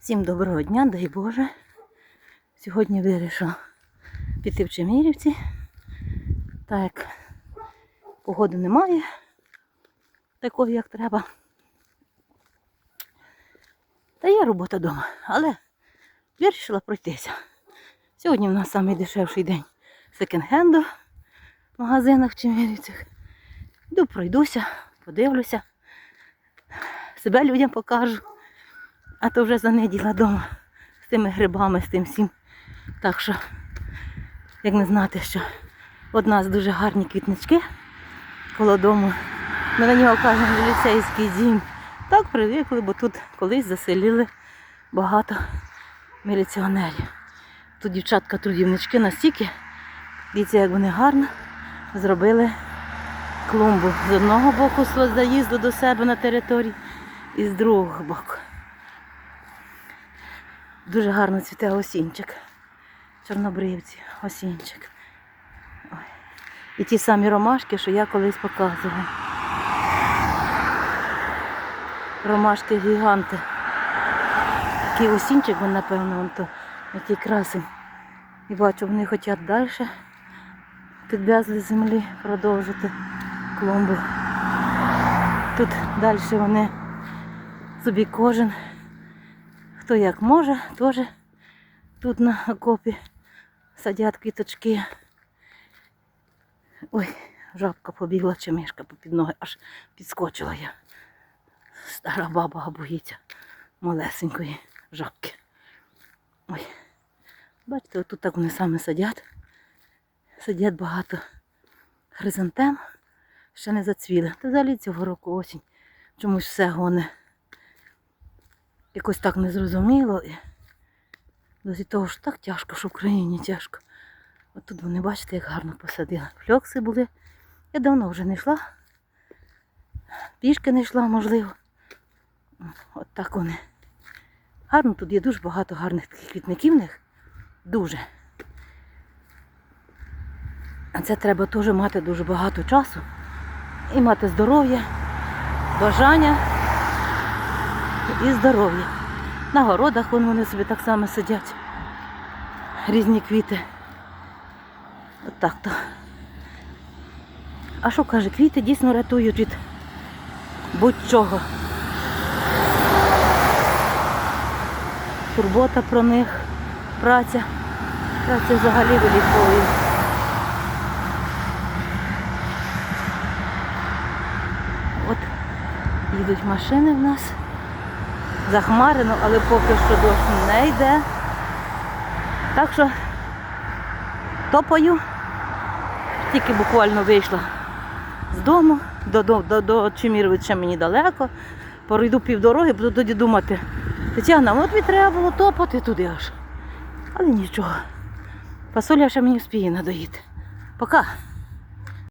Всім доброго дня, дай Боже. Сьогодні вирішила піти в Чемірівці. Так як погоди немає, такої, як треба. Та є робота вдома, але вирішила пройтися. Сьогодні в нас найдешевший день секонд-хенду в магазинах в Чемірівцях. Йду пройдуся, подивлюся, себе людям покажу. А то вже занеділа вдома з тими грибами, з тим всім. Так що, як не знати, що от нас дуже гарні квітнички коло дому. Ми на нього кажемо міліцейський дім. Так привикли, бо тут колись заселили багато міліціонерів. Тут дівчатка трудівнички настільки, дивіться, як вони гарно зробили клумбу. З одного боку з заїзду до себе на території і з другого боку. Дуже гарно цвіте осінчик. Чорнобривці, осінчик. Ой. І ті самі ромашки, що я колись показувала. Ромашки гіганти. Такий осінчик, він, напевно, вон то, який красень. І бачу, вони хочуть далі підв'язли землі продовжити клумбу. Тут далі вони собі кожен хто як може, теж тут на окопі садять квіточки. Ой, жабка побігла чи мишка попід ноги, аж підскочила я. Стара баба боїться малесенької жабки. Ой. Бачите, отут так вони саме садять. Сидять багато хризантем, ще не зацвіли. Та взагалі цього року осінь. Чомусь все гоне якось так незрозуміло. Досі того ж так тяжко, що в Україні тяжко. От тут вони, бачите, як гарно посадили. Фльокси були. Я давно вже не йшла. Пішки не йшла, можливо. От так вони. Гарно тут є дуже багато гарних таких квітників. Дуже. А це треба теж мати дуже багато часу. І мати здоров'я, бажання і здоров'я. На городах вон вони собі так само сидять. Різні квіти. От так то. А що каже, квіти дійсно рятують від будь-чого. Турбота про них, праця. Праця взагалі виліковує. От їдуть машини в нас захмарено, але поки що дощ не йде. Так що топаю. Тільки буквально вийшла з дому, до, до, до, до Чеміровича мені далеко. Пройду півдороги, буду тоді думати, Тетяна, от мені треба було топати туди аж. Але нічого. Фасоля ще мені вспіє надоїти. Пока.